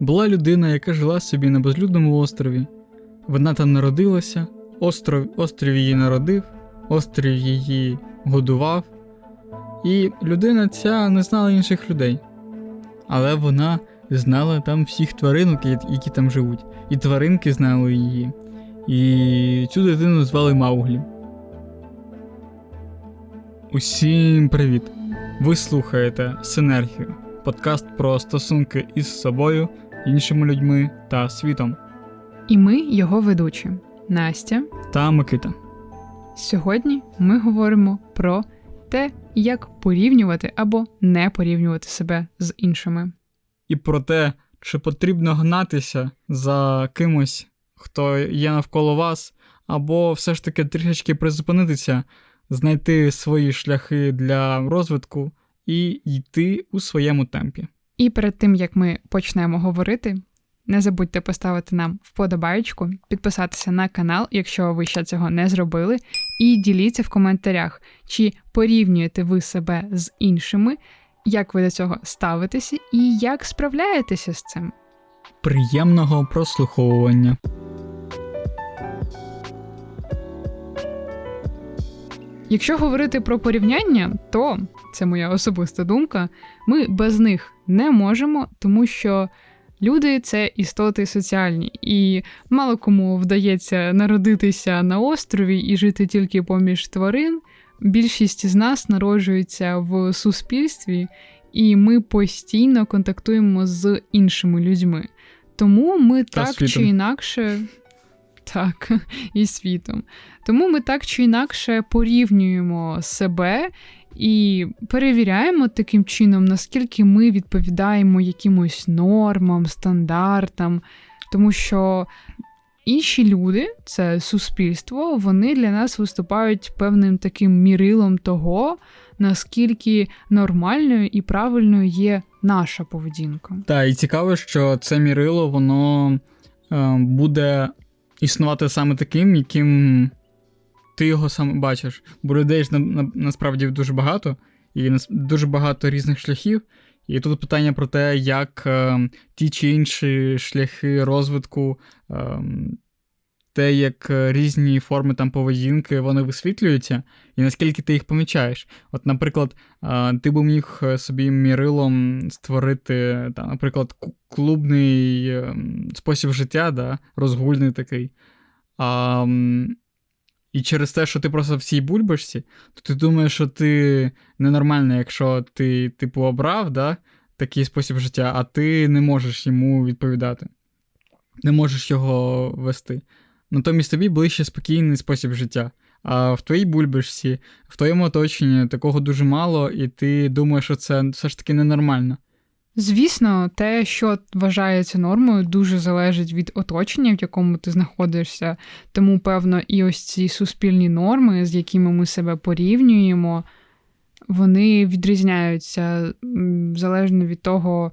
Була людина, яка жила собі на безлюдному острові. Вона там народилася, остров, острів її народив, острів її годував, і людина ця не знала інших людей. Але вона знала там всіх тваринок, які там живуть, і тваринки знали її. І цю дитину звали Мауглі. Усім привіт! Ви слухаєте Синергію, подкаст про стосунки із собою, іншими людьми та світом. І ми його ведучі Настя. Та Микита. Сьогодні ми говоримо про те, як порівнювати або не порівнювати себе з іншими. І про те, чи потрібно гнатися за кимось, хто є навколо вас, або все ж таки трішечки призупинитися, знайти свої шляхи для розвитку і йти у своєму темпі. І перед тим як ми почнемо говорити, не забудьте поставити нам вподобайку, підписатися на канал, якщо ви ще цього не зробили, і діліться в коментарях, чи порівнюєте ви себе з іншими, як ви до цього ставитеся і як справляєтеся з цим. Приємного прослуховування. Якщо говорити про порівняння, то це моя особиста думка. Ми без них не можемо, тому що люди це істоти соціальні, і мало кому вдається народитися на острові і жити тільки поміж тварин. Більшість з нас народжується в суспільстві, і ми постійно контактуємо з іншими людьми. Тому ми Та так чи інакше. Так, і світом. Тому ми так чи інакше порівнюємо себе і перевіряємо таким чином, наскільки ми відповідаємо якимось нормам, стандартам, тому що інші люди, це суспільство, вони для нас виступають певним таким мірилом того, наскільки нормальною і правильною є наша поведінка. Та і цікаво, що це мірило, воно е, буде існувати саме таким, яким ти його саме бачиш. Бо людей ж на, на, насправді дуже багато, і нас- дуже багато різних шляхів. І тут питання про те, як е, ті чи інші шляхи розвитку, е, те, як е, різні форми там поведінки вони висвітлюються, і наскільки ти їх помічаєш. От, наприклад, ти би міг е, собі мірилом створити, там, наприклад, клубний е, спосіб життя, да, розгульний такий. А, і через те, що ти просто в цій бульбашці, то ти думаєш, що ти ненормальний, якщо ти, типу, обрав да, такий спосіб життя, а ти не можеш йому відповідати, не можеш його вести. Натомість тобі ближче спокійний спосіб життя. А в твоїй бульбашці, в твоєму оточенні такого дуже мало, і ти думаєш, що це все ж таки ненормально. Звісно, те, що вважається нормою, дуже залежить від оточення, в якому ти знаходишся. Тому, певно, і ось ці суспільні норми, з якими ми себе порівнюємо, вони відрізняються залежно від того,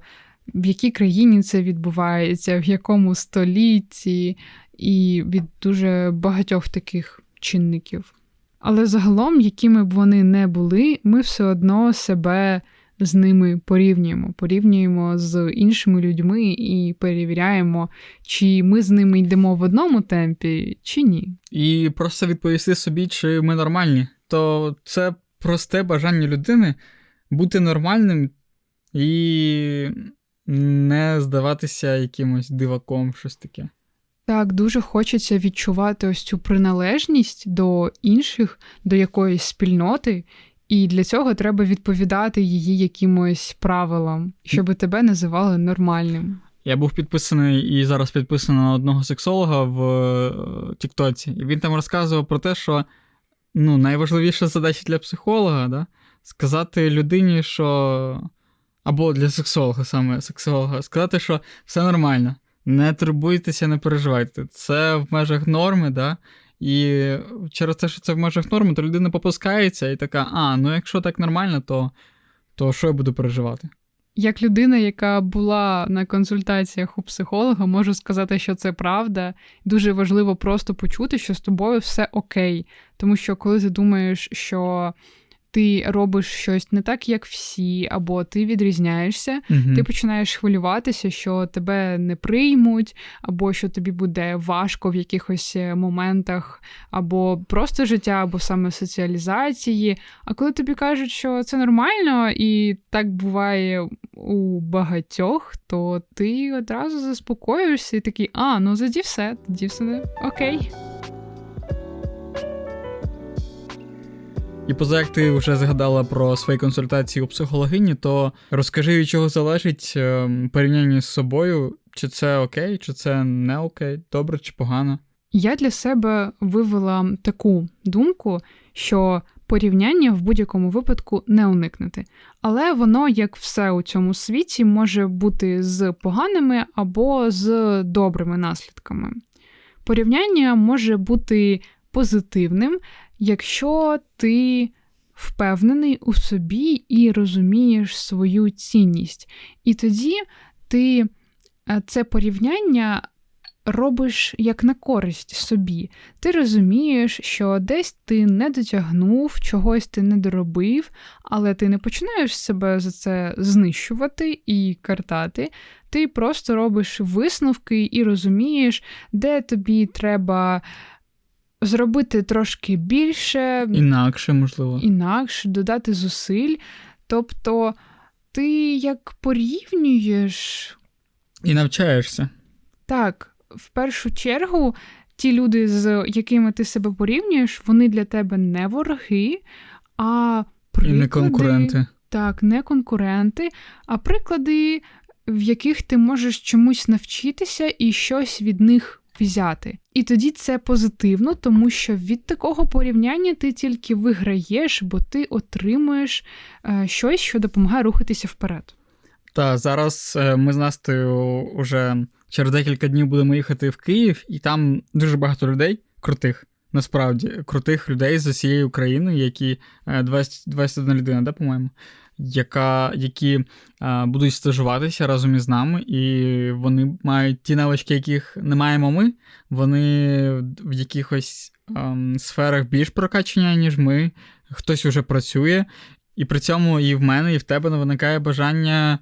в якій країні це відбувається, в якому столітті, і від дуже багатьох таких чинників. Але загалом, якими б вони не були, ми все одно себе з ними порівнюємо. Порівнюємо з іншими людьми і перевіряємо, чи ми з ними йдемо в одному темпі, чи ні. І просто відповісти собі, чи ми нормальні, то це просте бажання людини бути нормальним і не здаватися якимось диваком, щось таке. Так, дуже хочеться відчувати ось цю приналежність до інших, до якоїсь спільноти, і для цього треба відповідати її якимось правилам, щоб тебе називали нормальним. Я був підписаний і зараз підписаний на одного сексолога в е, Тіктоці, і він там розказував про те, що ну, найважливіша задача для психолога да, сказати людині, що. Або для сексолога, саме сексолога, сказати, що все нормально, не турбуйтеся, не переживайте. Це в межах норми, да? І через те, що це в межах норми, то людина попускається і така: а, ну якщо так нормально, то, то що я буду переживати? Як людина, яка була на консультаціях у психолога, можу сказати, що це правда. Дуже важливо просто почути, що з тобою все окей. Тому що коли ти думаєш, що ти робиш щось не так, як всі, або ти відрізняєшся, Угу. ти починаєш хвилюватися, що тебе не приймуть, або що тобі буде важко в якихось е, моментах, або просто життя, або саме соціалізації. А коли тобі кажуть, що це нормально, і так буває у багатьох, то ти одразу заспокоюєшся і такий, а, ну тоді все, тоді все окей. І поза як ти вже згадала про свої консультації у психологині, то розкажи, від чого залежить ем, порівняння з собою, чи це окей, чи це не окей, добре чи погано. Я для себе вивела таку думку, що порівняння в будь-якому випадку не уникнути. Але воно, як все у цьому світі, може бути з поганими або з добрими наслідками. Порівняння може бути позитивним, якщо ти впевнений у собі і розумієш свою цінність. І тоді ти е, це порівняння робиш як на користь собі. Ти розумієш, що десь ти не дотягнув, чогось ти не доробив, але ти не починаєш себе за це знищувати і картати. Ти просто робиш висновки і розумієш, де тобі треба зробити трошки більше, Інакше, можливо. інакше, додати зусиль. Тобто ти як порівнюєш І навчаєшся. Так, в першу чергу, ті люди, з якими ти себе порівнюєш, вони для тебе не вороги, а приклади, І не конкуренти. Так, не конкуренти, а приклади, в яких ти можеш чомусь навчитися і щось від них взяти. І тоді це позитивно, тому що від такого порівняння ти тільки виграєш, бо ти отримуєш е, щось, що допомагає рухатися вперед. Та зараз е, ми з Настею уже через декілька днів будемо їхати в Київ, і там дуже багато людей крутих. Насправді, крутих людей з усієї України, які е, 20, 21 людина, да, по-моєму, яка, які е, будуть стажуватися разом із нами, і вони мають ті навички, яких не маємо ми. Вони в якихось ем, сферах більш прокачені, ніж ми. Хтось уже працює, і при цьому і в мене, і в тебе не виникає бажання.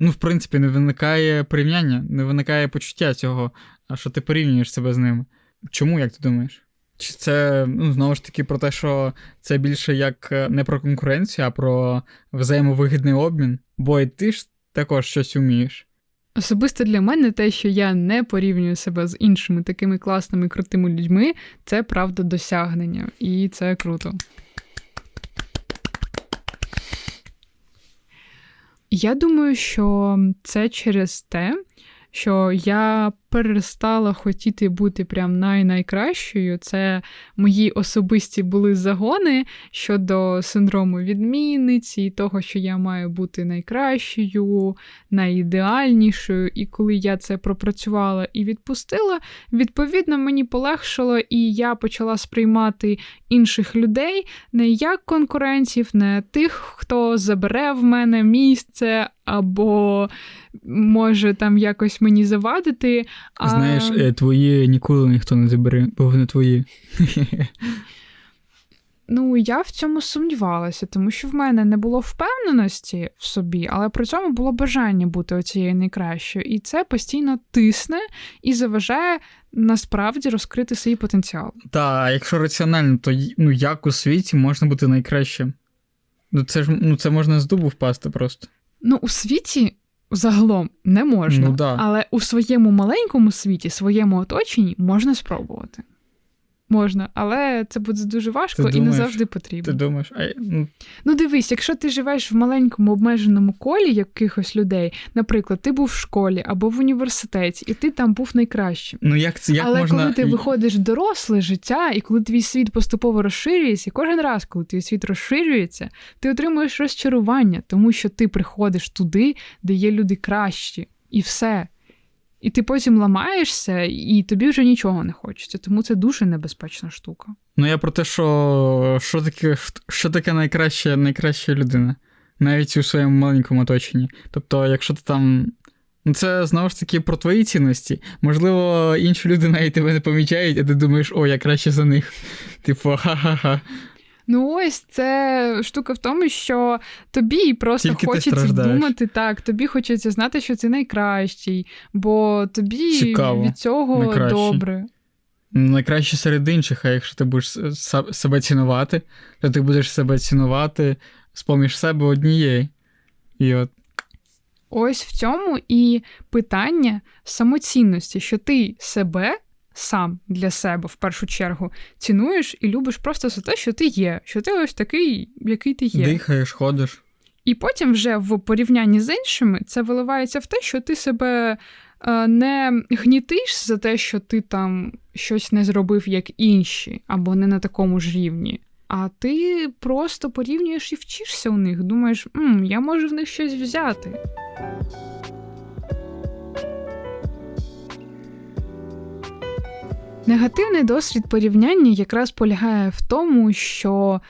Ну, в принципі, не виникає порівняння, не виникає почуття цього, що ти порівнюєш себе з ними. Чому, як ти думаєш? Чи це ну, знову ж таки про те, що це більше як е, не про конкуренцію, а про взаємовигідний обмін? Бо і ти ж також щось вмієш. Особисто для мене те, що я не порівнюю себе з іншими такими класними крутими людьми, це правда досягнення, і це круто. Я думаю, що це через те, що я перестала хотіти бути прям най-найкращою. Це мої особисті були загони щодо синдрому відмінниці, того, що я маю бути найкращою, найідеальнішою. І коли я це пропрацювала і відпустила, відповідно мені полегшало, і я почала сприймати інших людей не як конкурентів, не тих, хто забере в мене місце або може там якось мені завадити. А... Знаєш, е, твої ніколи ніхто не забере, бо вони твої. Ну, я в цьому сумнівалася, тому що в мене не було впевненості в собі, але при цьому було бажання бути оцією найкращою. І це постійно тисне і заважає насправді розкрити свій потенціал. Та, а якщо раціонально, то ну, як у світі можна бути найкращим? Ну, це ж ну, це можна з дубу впасти просто. Ну, у світі загалом не можна, Ну, да. але у своєму маленькому світі, своєму оточенні можна спробувати. Можна, але це буде дуже важко Ти і не завжди потрібно. Ти думаєш, а, ну, Ну, дивись, якщо ти живеш в маленькому обмеженому колі якихось людей, наприклад, ти був в школі або в університеті, і ти там був найкращим. ну як це як Але можна. коли ти виходиш в доросле життя, і коли твій світ поступово розширюється, і кожен раз, коли твій світ розширюється, ти отримуєш розчарування, тому що ти приходиш туди, де є люди кращі, і все. І ти потім ламаєшся, і тобі вже нічого не хочеться. Тому це дуже небезпечна штука. Ну я про те, що що таке, що таке найкраща, найкраща людина, навіть у своєму маленькому оточенні. Тобто, якщо ти там. Ну, це знову ж таки про твої цінності. Можливо, інші люди навіть тебе не помічають, а ти думаєш, о, я краще за них. Типу, ха-ха-ха. Ну ось це штука в тому, що тобі просто Тільки хочеться думати так, тобі хочеться знати, що ти найкращий, бо тобі Цікаво. від цього Найкращий. добре. Найкраще серед інших, а якщо ти будеш себе цінувати, то ти будеш себе цінувати з-поміж себе однієї. І от Ось в цьому і питання самоцінності, що ти себе сам для себе в першу чергу цінуєш і любиш просто за те, що ти є, що ти ось такий, який ти є. дихаєш, ходиш. І потім вже в порівнянні з іншими це виливається в те, що ти себе е, не гнітиш за те, що ти там щось не зробив, як інші, або не на такому ж рівні. А ти просто порівнюєш і вчишся у них. Думаєш, М, я можу в них щось взяти. Негативний досвід порівняння якраз полягає в тому, що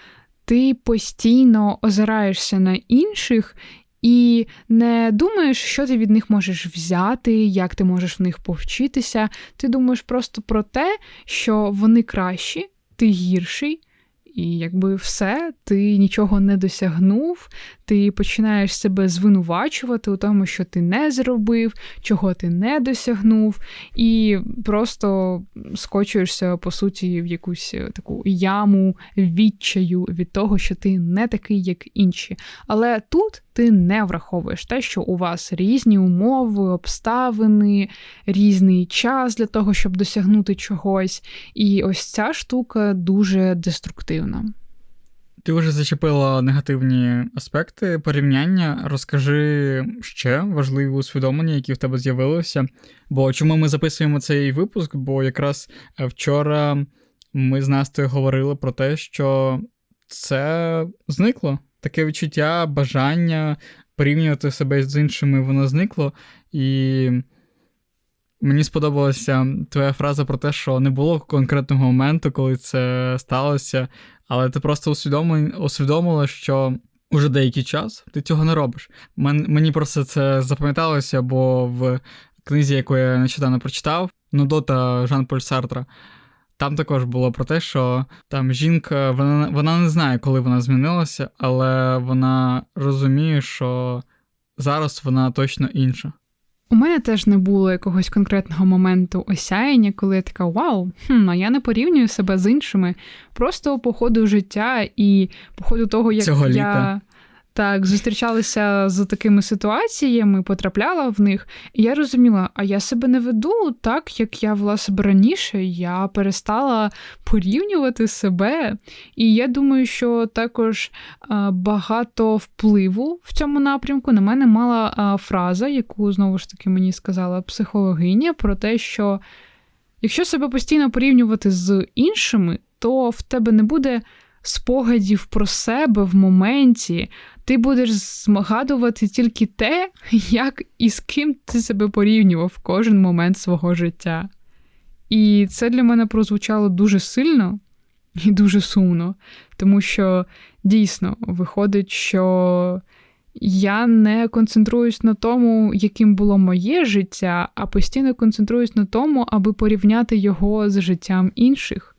ти постійно озираєшся на інших і не думаєш, що ти від них можеш взяти, як ти можеш в них повчитися. Ти думаєш просто про те, що вони кращі, ти гірший. І якби все, ти нічого не досягнув, ти починаєш себе звинувачувати у тому, що ти не зробив, чого ти не досягнув, і просто скочуєшся, по суті, в якусь е, таку яму відчаю від того, що ти не такий, як інші. Але тут ти не враховуєш те, що у вас різні умови, обставини, різний час для того, щоб досягнути чогось. І ось ця штука дуже деструктивна. Ти вже зачепила негативні аспекти порівняння. Розкажи ще важливі усвідомлення, які в тебе з'явилися. Бо чому ми записуємо цей випуск? Бо якраз е, вчора ми з Настею говорили про те, що це зникло. Таке відчуття, бажання порівнювати себе з іншими, воно зникло. І мені сподобалася твоя фраза про те, що не було конкретного моменту, коли це сталося. Але ти просто усвідомила, що уже деякий час ти цього не робиш. Мен, мені просто це запам'яталося, бо в книзі, яку я нещодавно прочитав, Нудота Жан-Поль Сартра, там також було про те, що там жінка, вона, вона не знає, коли вона змінилася, але вона розуміє, що зараз вона точно інша. У мене теж не було якогось конкретного моменту осяяння, коли я така вау, хм, а я не порівнюю себе з іншими. Просто по ходу життя і по ходу того, як Цього я літа. Так зустрічалася з такими ситуаціями, потрапляла в них, і я розуміла, а я себе не веду так, як я вела себе раніше. Я перестала порівнювати себе. І я думаю, що також а, багато впливу в цьому напрямку на мене мала а, фраза, яку знову ж таки мені сказала психологиня, про те, що якщо себе постійно порівнювати з іншими, то в тебе не буде спогадів про себе в моменті. Ти будеш згадувати тільки те, як і з ким ти себе порівнював в кожен момент свого життя. І це для мене прозвучало дуже сильно і дуже сумно, тому що дійсно виходить, що я не концентруюсь на тому, яким було моє життя, а постійно концентруюсь на тому, аби порівняти його з життям інших.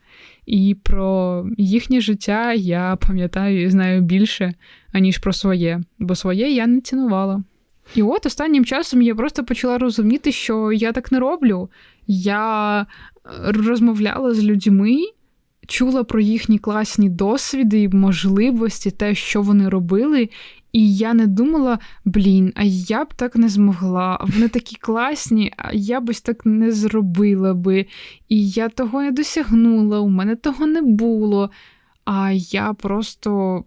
І про їхнє життя я пам'ятаю і знаю більше, аніж про своє, бо своє я не цінувала. І от останнім часом я просто почала розуміти, що я так не роблю. Я е, розмовляла з людьми, чула про їхні класні досвіди можливості, те, що вони робили. І я не думала, блін, а я б так не змогла. Вони такі класні, а я б ось так не зробила би. І я того не досягнула, у мене того не було. А я просто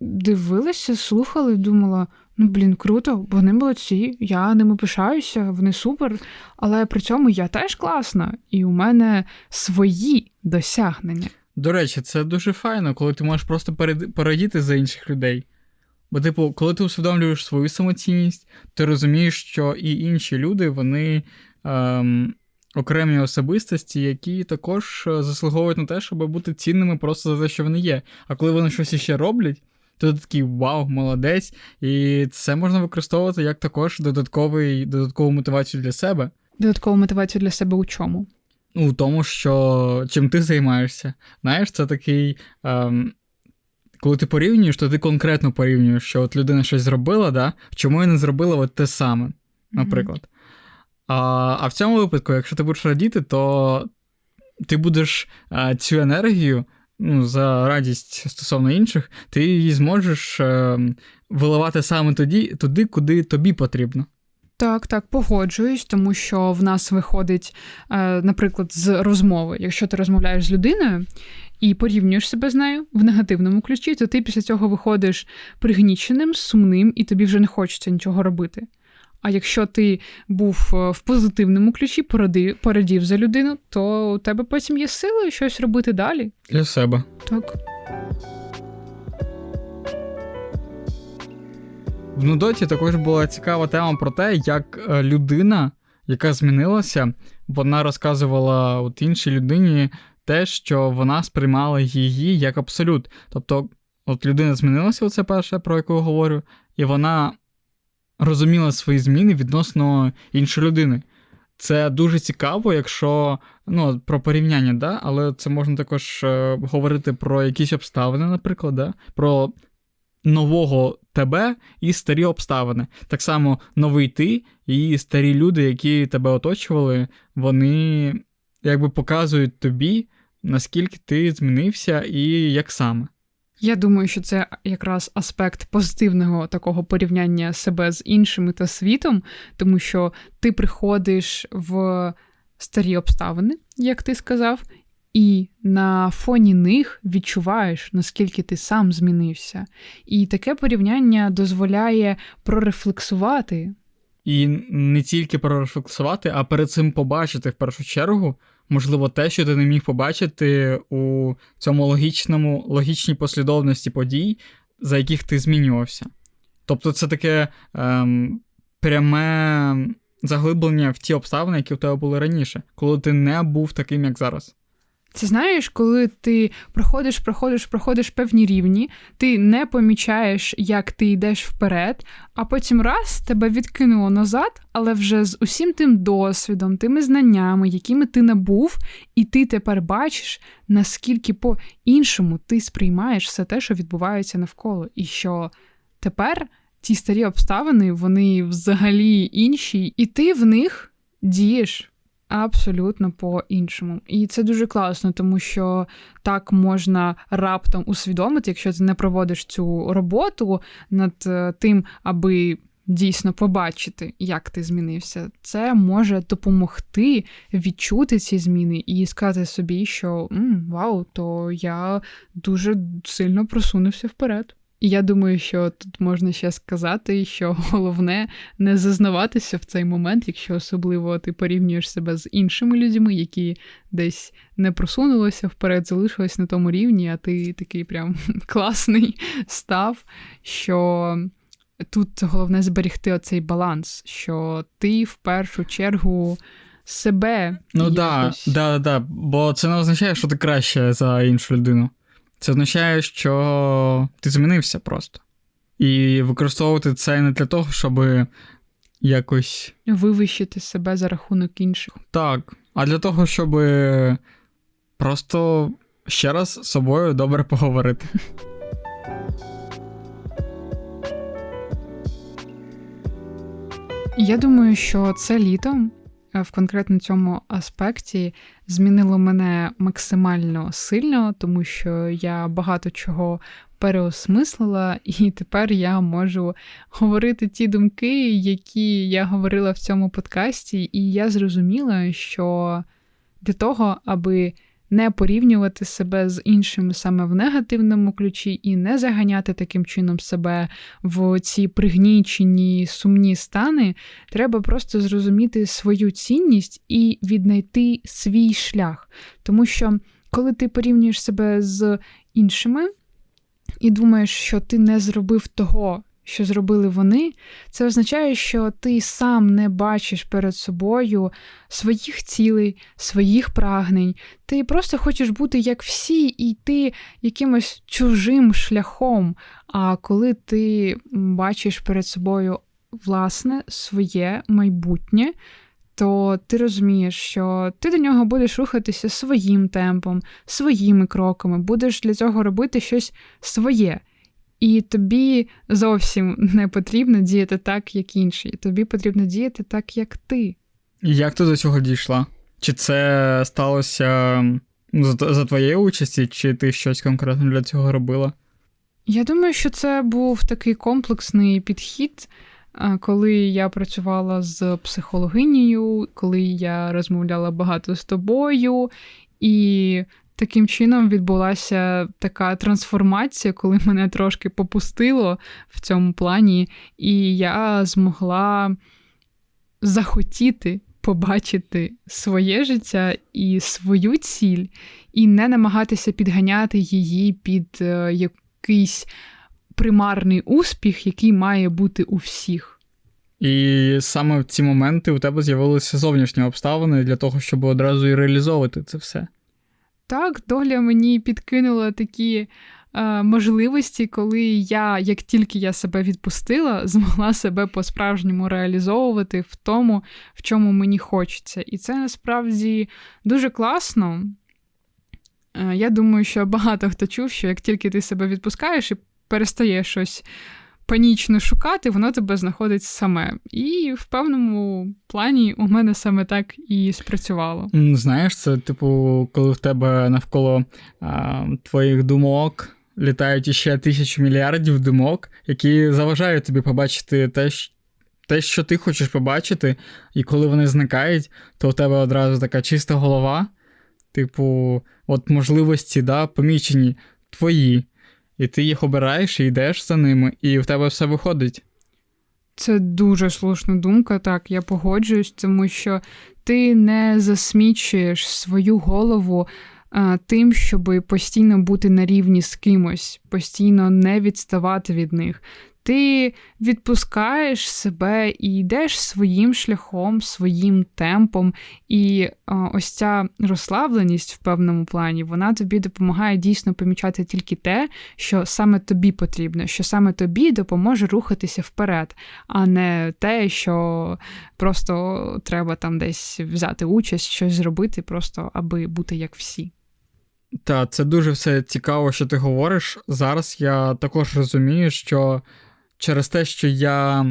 дивилася, слухала і думала: ну, блін, круто, вони молодці, я ними пишаюся, вони супер. Але при цьому я теж класна, і у мене свої досягнення. До речі, це дуже файно, коли ти можеш просто перед- порадіти за інших людей. Бо, типу, коли ти усвідомлюєш свою самоцінність, ти розумієш, що і інші люди, вони ем, окремі особистості, які також е, заслуговують на те, щоб бути цінними просто за те, що вони є. А коли вони щось іще роблять, то ти такий вау, молодець. І це можна використовувати як також додатковий, додаткову мотивацію для себе. Додаткову мотивацію для себе у чому? У тому, що чим ти займаєшся. Знаєш, це такий ем, коли ти порівнюєш, то ти конкретно порівнюєш, що от людина щось зробила, да? чому я не зробила от те саме, наприклад. А, а в цьому випадку, якщо ти будеш радіти, то ти будеш а, цю енергію ну, за радість стосовно інших, ти її зможеш е, виливати саме тоді, туди, куди тобі потрібно. Так, так, погоджуюсь, тому що в нас виходить, е, наприклад, з розмови. Якщо ти розмовляєш з людиною і порівнюєш себе з нею в негативному ключі, то ти після цього виходиш пригніченим, сумним, і тобі вже не хочеться нічого робити. А якщо ти був е, в позитивному ключі, порадив, порадів за людину, то у тебе потім є сили щось робити далі. Для себе. Так. В Нудоті також була цікава тема про те, як е, людина, яка змінилася, вона розказувала от іншій людині те, що вона сприймала її як абсолют. Тобто, от людина змінилася, оце перше, про яку я говорю, і вона розуміла свої зміни відносно іншої людини. Це дуже цікаво, якщо ну, про порівняння, да? але це можна також е, говорити про якісь обставини, наприклад, да? про нового тебе і старі обставини. Так само новий ти і старі люди, які тебе оточували, вони якби показують тобі, наскільки ти змінився і як саме. Я думаю, що це якраз аспект позитивного такого порівняння себе з іншими та світом, тому що ти приходиш в старі обставини, як ти сказав, і на фоні них відчуваєш, наскільки ти сам змінився. І таке порівняння дозволяє прорефлексувати. І не тільки прорефлексувати, а перед цим побачити в першу чергу, можливо, те, що ти не міг побачити у цьому логічному, логічній послідовності подій, за яких ти змінювався. Тобто, це таке ем, пряме заглиблення в ті обставини, які у тебе були раніше, коли ти не був таким, як зараз. Це знаєш, коли ти проходиш, проходиш, проходиш певні рівні, ти не помічаєш, як ти йдеш вперед, а потім раз тебе відкинуло назад, але вже з усім тим досвідом, тими знаннями, якими ти набув, і ти тепер бачиш, наскільки по-іншому ти сприймаєш все те, що відбувається навколо, і що тепер ті старі обставини, вони взагалі інші, і ти в них дієш. Абсолютно по-іншому. І це дуже класно, тому що так можна раптом усвідомити, якщо ти не проводиш цю роботу над е, тим, аби дійсно побачити, як ти змінився. Це може допомогти відчути ці зміни і сказати собі, що М, вау, то я дуже сильно просунувся вперед. І я думаю, що тут можна ще сказати, що головне не зазнаватися в цей момент, якщо особливо ти порівнюєш себе з іншими людьми, які десь не просунулися вперед, залишились на тому рівні, а ти такий прям класний став. Що тут головне зберегти оцей баланс, що ти в першу чергу. Себе. Ну якось... да, да, да, бо це не означає, що ти краще за іншу людину. Це означає, що ти змінився просто. І використовувати це не для того, щоб якось. Вивищити себе за рахунок інших. Так. А для того, щоб просто ще раз з собою добре поговорити. Я думаю, що це літо в конкретно цьому аспекті змінило мене максимально сильно, тому що я багато чого переосмислила, і тепер я можу говорити ті думки, які я говорила в цьому подкасті, і я зрозуміла, що для того, аби не порівнювати себе з іншими саме в негативному ключі і не заганяти таким чином себе в ці пригнічені сумні стани, треба просто зрозуміти свою цінність і віднайти свій шлях. Тому що, коли ти порівнюєш себе з іншими і думаєш, що ти не зробив того, що зробили вони, це означає, що ти сам не бачиш перед собою своїх цілей, своїх прагнень. Ти просто хочеш бути як всі і йти якимось чужим шляхом. А коли ти бачиш перед собою власне своє майбутнє, то ти розумієш, що ти до нього будеш рухатися своїм темпом, своїми кроками, будеш для цього робити щось своє. І тобі зовсім не потрібно діяти так, як інші. Тобі потрібно діяти так, як ти. І як ти до цього дійшла? Чи це сталося за, за твоєї участі, чи ти щось конкретно для цього робила? Я думаю, що це був такий комплексний підхід, коли я працювала з психологинею, коли я розмовляла багато з тобою, і таким чином відбулася така трансформація, коли мене трошки попустило в цьому плані, і я змогла захотіти побачити своє життя і свою ціль, і не намагатися підганяти її під е, якийсь примарний успіх, який має бути у всіх. І саме в ці моменти у тебе з'явилися зовнішні обставини для того, щоб одразу і реалізовувати це все. Так, доля мені підкинула такі е, можливості, коли я, як тільки я себе відпустила, змогла себе по-справжньому реалізовувати в тому, в чому мені хочеться. І це насправді дуже класно. Е, я думаю, що багато хто чув, що як тільки ти себе відпускаєш і перестаєш щось панічно шукати, воно тебе знаходить саме. І в певному плані у мене саме так і спрацювало. Знаєш, це типу, коли в тебе навколо а, твоїх думок літають іще тисячі мільярдів думок, які заважають тобі побачити те, те, що ти хочеш побачити, і коли вони зникають, то у тебе одразу така чиста голова, типу, от можливості, да, помічені твої, і ти їх обираєш і йдеш за ними, і в тебе все виходить. Це дуже слушна думка, так, я погоджуюсь, тому що ти не засмічуєш свою голову а, тим, щоб постійно бути на рівні з кимось, постійно не відставати від них. Ти відпускаєш себе і йдеш своїм шляхом, своїм темпом, і ось ця розслабленість в певному плані вона тобі допомагає дійсно помічати тільки те, що саме тобі потрібно, що саме тобі допоможе рухатися вперед, а не те, що просто треба там десь взяти участь, щось зробити, просто аби бути як всі. Та, це дуже все цікаво, що ти говориш. Зараз я також розумію, що через те, що я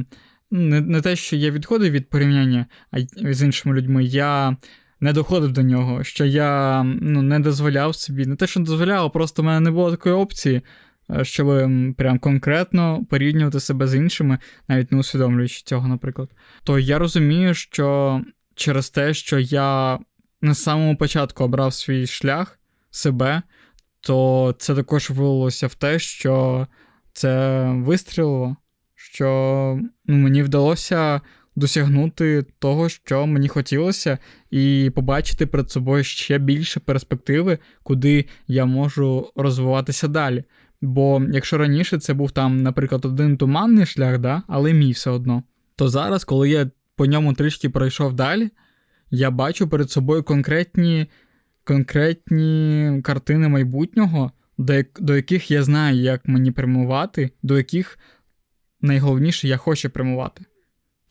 не, не те, що я відходив від порівняння а з іншими людьми, я не доходив до нього, що я ну, не дозволяв собі, не те, що не дозволяв, а просто в мене не було такої опції, е, щоб прям конкретно порівнювати себе з іншими, навіть не усвідомлюючи цього, наприклад. То я розумію, що через те, що я на самому початку обрав свій шлях себе, то це також вилилося в те, що це вистрілило, що ну, мені вдалося досягнути того, що мені хотілося, і побачити перед собою ще більше перспективи, куди я можу розвиватися далі. Бо якщо раніше це був там, наприклад, один туманний шлях, да, але мій все одно, то зараз, коли я по ньому трішки пройшов далі, я бачу перед собою конкретні конкретні картини майбутнього, до, яких я знаю, як мені прямувати, до яких найголовніше я хочу прямувати.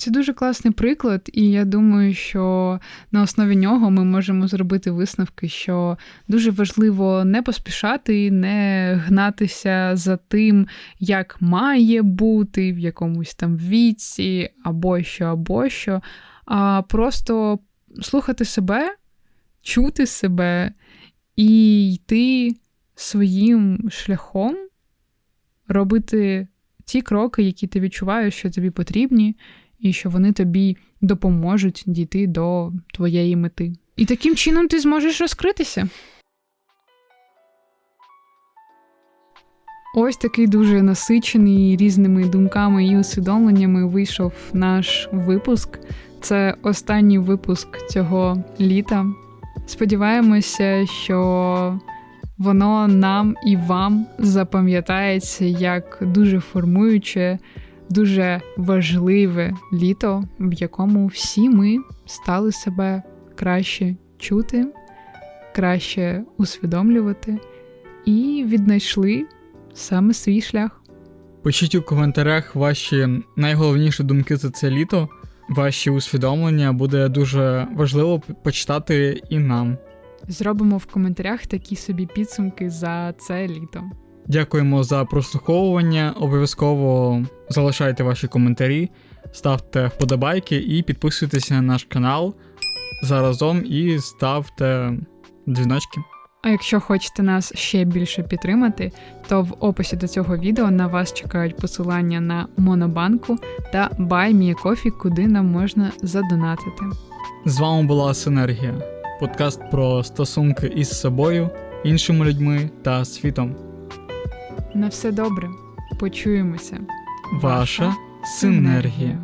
Це дуже класний приклад, і я думаю, що на основі нього ми можемо зробити висновки, що дуже важливо не поспішати, не гнатися за тим, як має бути в якомусь там віці, або що, або що, а просто слухати себе, чути себе і йти своїм шляхом, робити ті кроки, які ти відчуваєш, що тобі потрібні, і що вони тобі допоможуть дійти до твоєї мети. І таким чином ти зможеш розкритися. Ось такий дуже насичений різними думками і усвідомленнями вийшов наш випуск. Це останній випуск цього літа. Сподіваємося, що воно нам і вам запам'ятається як дуже формуюче, дуже важливе літо, в якому всі ми стали себе краще чути, краще усвідомлювати і віднайшли саме свій шлях. Пишіть у коментарях ваші найголовніші думки за це літо. ваші усвідомлення буде дуже важливо почитати і нам. Зробимо в коментарях такі собі підсумки за це літо. Дякуємо за прослуховування. Обов'язково залишайте ваші коментарі, ставте вподобайки і підписуйтесь на наш канал заразом і ставте дзвіночки. А якщо хочете нас ще більше підтримати, то в описі до цього відео на вас чекають посилання на Монобанку та BuyMeACoffee, куди нам можна задонатити. З вами була Синергія, подкаст про стосунки із собою, іншими людьми та світом. На все добре, почуємося. Ваша синергія.